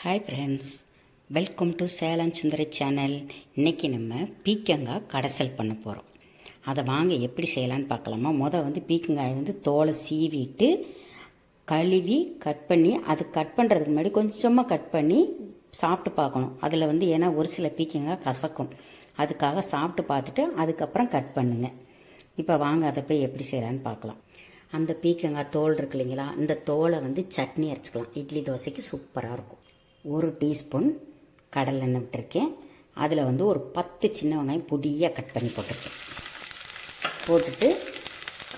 Hi friends welcome to Salem Sundari channel இன்றைக்கி நம்ம பீக்கங்காய் கடைசல் பண்ண போகிறோம் அதை வாங்க எப்படி செய்யலான்னு பார்க்கலாமா? மொதல் வந்து பீக்கங்காய் வந்து தோலை சீவிட்டு கழுவி கட் பண்ணி அது கட் பண்ணுறதுக்கு முன்னாடி கொஞ்சமாக கட் பண்ணி சாப்பிட்டு பார்க்கணும். அதில் வந்து ஏன்னா ஒரு சில பீக்கங்காய் கசக்கும். அதுக்காக சாப்பிட்டு பார்த்துட்டு அதுக்கப்புறம் கட் பண்ணுங்கள் இப்போ வாங்க அதை போய் எப்படி செய்யலான்னு பார்க்கலாம். அந்த பீக்கங்காய் தோல் இருக்கு இல்லைங்களா இந்த தோலை வந்து சட்னி அரைச்சிக்கலாம். இட்லி தோசைக்கு சூப்பராக இருக்கும். ஒரு டீஸ்பூன் கடலை எண்ணெய் விட்டுருக்கேன். அதில் வந்து ஒரு பத்து சின்ன வெங்காயம் பொடியாக கட் பண்ணி போட்டிருக்கேன். போட்டுட்டு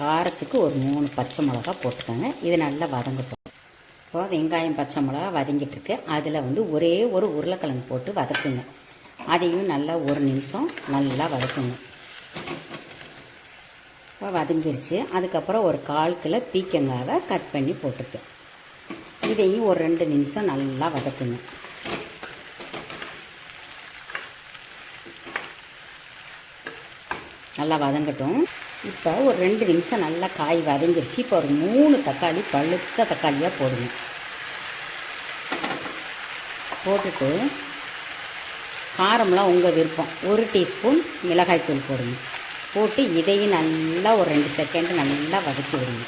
காரத்துக்கு ஒரு மூணு பச்சை மிளகா போட்டுக்கோங்க. இது நல்லா வதங்கட்டும். இப்போ வெங்காயம் பச்சை மிளகா வதங்கிட்டுருக்கு அதில் வந்து ஒரே ஒரு உருளைக்கிழங்கு போட்டு வதக்குங்க. அதையும் நல்லா ஒரு நிமிஷம் நல்லா வதக்குங்க. இப்போ வதங்கிருச்சு. அதுக்கப்புறம் ஒரு கால் கிலோ பீக்கங்காவை கட் பண்ணி போட்டுருக்கேன் இதையும் ஒரு ரெண்டு நிமிஷம் நல்லா வதக்குங்க. நல்லா வதங்கட்டும். இப்போ ஒரு ரெண்டு நிமிஷம் நல்லா காய் வதங்கிருச்சு. இப்போ ஒரு மூணு தக்காளி பழுத்த தக்காளியாக போடுங்க. போட்டுட்டு காரம்லாம் உங்கள் விருப்பம். ஒரு டீஸ்பூன் மிளகாய்த்தூள் போடுங்க. போட்டு இதையும் நல்லா ஒரு ரெண்டு செகண்டு நல்லா வதக்கி விடுங்க.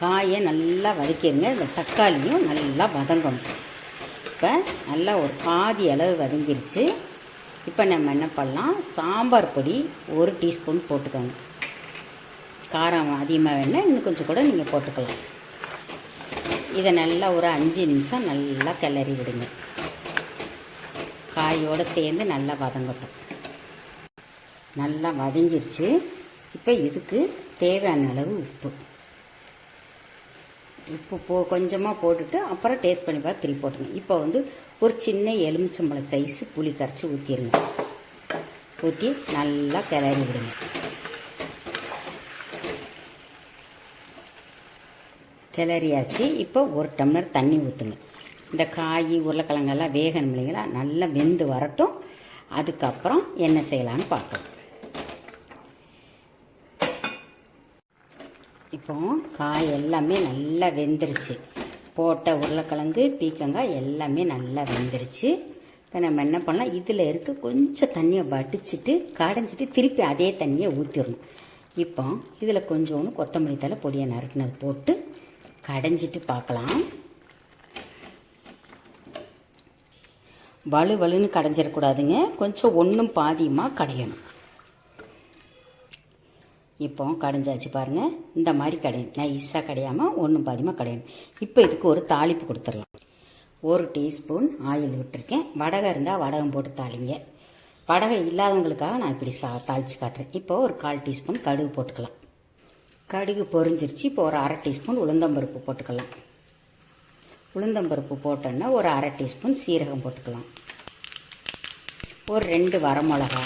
காயை நல்லா வதக்கிடுங்க. இந்த தக்காளியும் நல்லா வதங்கணும். இப்போ நல்லா ஒரு பாதி அளவு வதங்கிருச்சு. இப்போ நம்ம என்ன பண்ணலாம்? சாம்பார் பொடி ஒரு டீஸ்பூன் போட்டுக்கோங்க. காரம் அதிகமாக வேணால் இன்னும் கொஞ்சம் கூட நீங்கள் போட்டுக்கலாம். இதை நல்லா ஒரு அஞ்சு நிமிஷம் நல்லா கிளறி விடுங்க. காயோடு சேர்ந்து நல்லா வதங்கட்டும். நல்லா வதங்கிருச்சு. இப்போ இதுக்கு தேவையான அளவு உப்பு. உப்பு போ கொஞ்சமாக போட்டுட்டு அப்புறம் டேஸ்ட் பண்ணி பார்த்து திருப்பி போட்டுருங்க இப்போ வந்து ஒரு சின்ன எலுமிச்சம்பழம் சைஸு புளி கரைச்சி ஊற்றிடுங்க ஊற்றி நல்லா கிளறி விடுங்க. கிளறியாச்சு. இப்போ ஒரு டம்ளர் தண்ணி ஊற்றுங்க இந்த காய் உருளைக்கிழங்கெல்லாம் வேகணும் இல்லைங்களா? நல்லா வெந்து வரட்டும். அதுக்கப்புறம் என்ன செய்யலான்னு பார்க்கலாம் இப்போ காய் எல்லாமே நல்லா வெந்துருச்சு. போட்ட உருளைக்கிழங்கு பீக்கங்காய் எல்லாமே நல்லா வெந்துருச்சு. இப்போ நம்ம என்ன பண்ணலாம்? இதில் இருக்க கொஞ்சம் தண்ணியை வடிச்சிட்டு கடைஞ்சிட்டு திருப்பி அதே தண்ணியை ஊற்றிடணும் இப்போ இதில் கொஞ்சோண்டு கொத்தமல்லி தலை பொடியை நறுக்குனது போட்டு கடைஞ்சிட்டு பார்க்கலாம். வலு வலுன்னு கடைஞ்சிடக்கூடாதுங்க. கொஞ்சம் ஒன்றும் பாதியமாக கடையணும். இப்போ கடைஞ்சாச்சு பாருங்கள் இந்த மாதிரி கடையும். நைஸாக கடையாமல் ஒன்றும் பாதியமாக கடையணும் இப்போ இதுக்கு ஒரு தாளிப்பு கொடுத்துடலாம். ஒரு டீஸ்பூன் ஆயில் விட்டுருக்கேன். வடகம் இருந்தால் வடகம் போட்டு தாளிங்க. வடகம் இல்லாதவங்களுக்காக நான் இப்படி சா தாளித்து காட்டுறேன். இப்போ ஒரு கால் டீஸ்பூன் கடுகு போட்டுக்கலாம். கடுகு பொரிஞ்சிருச்சு. இப்போ ஒரு அரை டீஸ்பூன் உளுந்தம்பருப்பு போட்டுக்கலாம். உளுந்தம்பருப்பு போட்டோன்னா ஒரு அரை டீஸ்பூன் சீரகம் போட்டுக்கலாம். ஒரு ரெண்டு வரமிளகா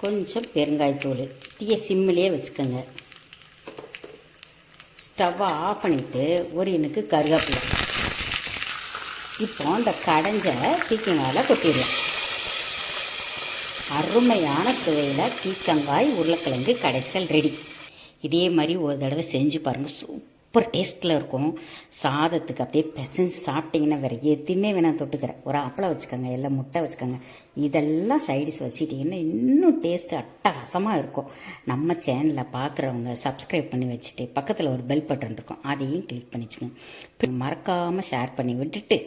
கொஞ்சம் பெருங்காயத்தூள் தீய சிம்மிலே வச்சுக்கோங்க. ஸ்டவ்வை ஆஃப் பண்ணிவிட்டு ஒரு இனுக்கு கருவேப்பிலை இப்போ அந்த கடைஞ்ச பீக்கங்காயில் கொட்டிடலாம். அருமையான சுவையில் பீக்கங்காய் உருளைக்கிழங்கு கடைசல் ரெடி இதே மாதிரி ஒரு தடவை செஞ்சு பாருங்கள் சூப்பர் டேஸ்ட்டில் இருக்கும். சாதத்துக்கு அப்படியே பிசைஞ்சு சாப்பிட்டீங்கன்னா வேறு எதுவுமே வேணாம் தொட்டுக்கிறேன் ஒரு அப்பளம் வச்சுக்கோங்க எல்லாம் முட்டை வச்சுக்கோங்க. இதெல்லாம் சைடிஸ் வச்சுட்டிங்கன்னா இன்னும் டேஸ்ட்டு அட்டகாசமாக இருக்கும். நம்ம சேனலில் பார்க்குறவங்க சப்ஸ்கிரைப் பண்ணி வச்சுட்டு பக்கத்தில் ஒரு பெல் பட்டன் இருக்கும். அதையும் கிளிக் பண்ணிச்சுங்க மறக்காமல் ஷேர் பண்ணி விட்டுட்டு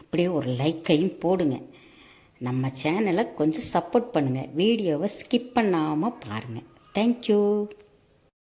அப்படியே ஒரு லைக்கையும் போடுங்க. நம்ம சேனலை கொஞ்சம் சப்போர்ட் பண்ணுங்கள் வீடியோவை ஸ்கிப் பண்ணாமல் பாருங்கள் தேங்க்யூ